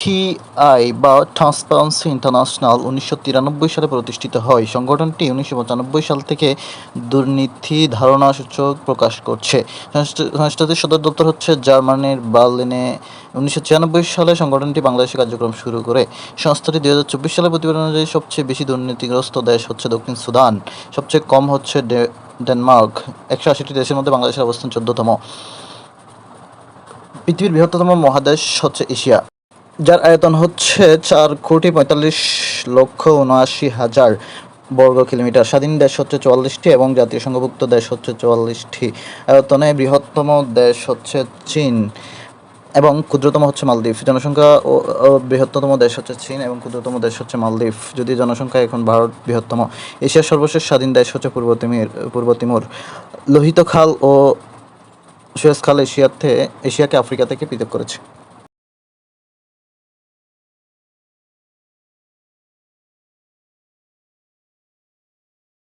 TI বা transparency international উনিশশো তিরানব্বই সালে প্রতিষ্ঠিত হয়। সংগঠনটি উনিশশো পঁচানব্বই সাল থেকে দুর্নীতি ধারণা সূচক প্রকাশ করছে। সংস্থা- সংস্থাটির সদর দপ্তর হচ্ছে জার্মানির বার্লিনে। উনিশশো ছিয়ানব্বই সালে সংগঠনটি বাংলাদেশে কার্যক্রম শুরু করে। সংস্থাটি দুই সালের প্রতিবেদন অনুযায়ী সবচেয়ে বেশি দুর্নীতিগ্রস্ত দেশ হচ্ছে দক্ষিণ সুদান। সবচেয়ে কম হচ্ছে ডেনমার্ক। একশো আশিটি দেশের মধ্যে বাংলাদেশের অবস্থান চোদ্দতম। পৃথিবীর বৃহত্তম মহাদেশ হচ্ছে এশিয়া। যার আয়তন হচ্ছে চার কোটি পঁয়তাল্লিশ লক্ষ উনআশি হাজার বর্গ কিলোমিটার। স্বাধীন দেশ হচ্ছে চুয়াল্লিশটি এবং জাতীয় সংঘভুক্ত দেশ হচ্ছে চুয়াল্লিশটি। আয়তনে বৃহত্তম দেশ হচ্ছে চীন এবং ক্ষুদ্রতম হচ্ছে মালদ্বীপ। জনসংখ্যা বৃহত্তম দেশ হচ্ছে চীন এবং ক্ষুদ্রতম দেশ হচ্ছে মালদ্বীপ। যদি জনসংখ্যা এখন ভারত বৃহত্তম, এশিয়ার সর্বশেষ স্বাধীন দেশ হচ্ছে পূর্ব তিমির, পূর্ব তিমুর। লোহিত খাল ও সুয়েজ খাল এশিয়াতে, এশিয়াকে আফ্রিকা থেকে পৃথক করেছে।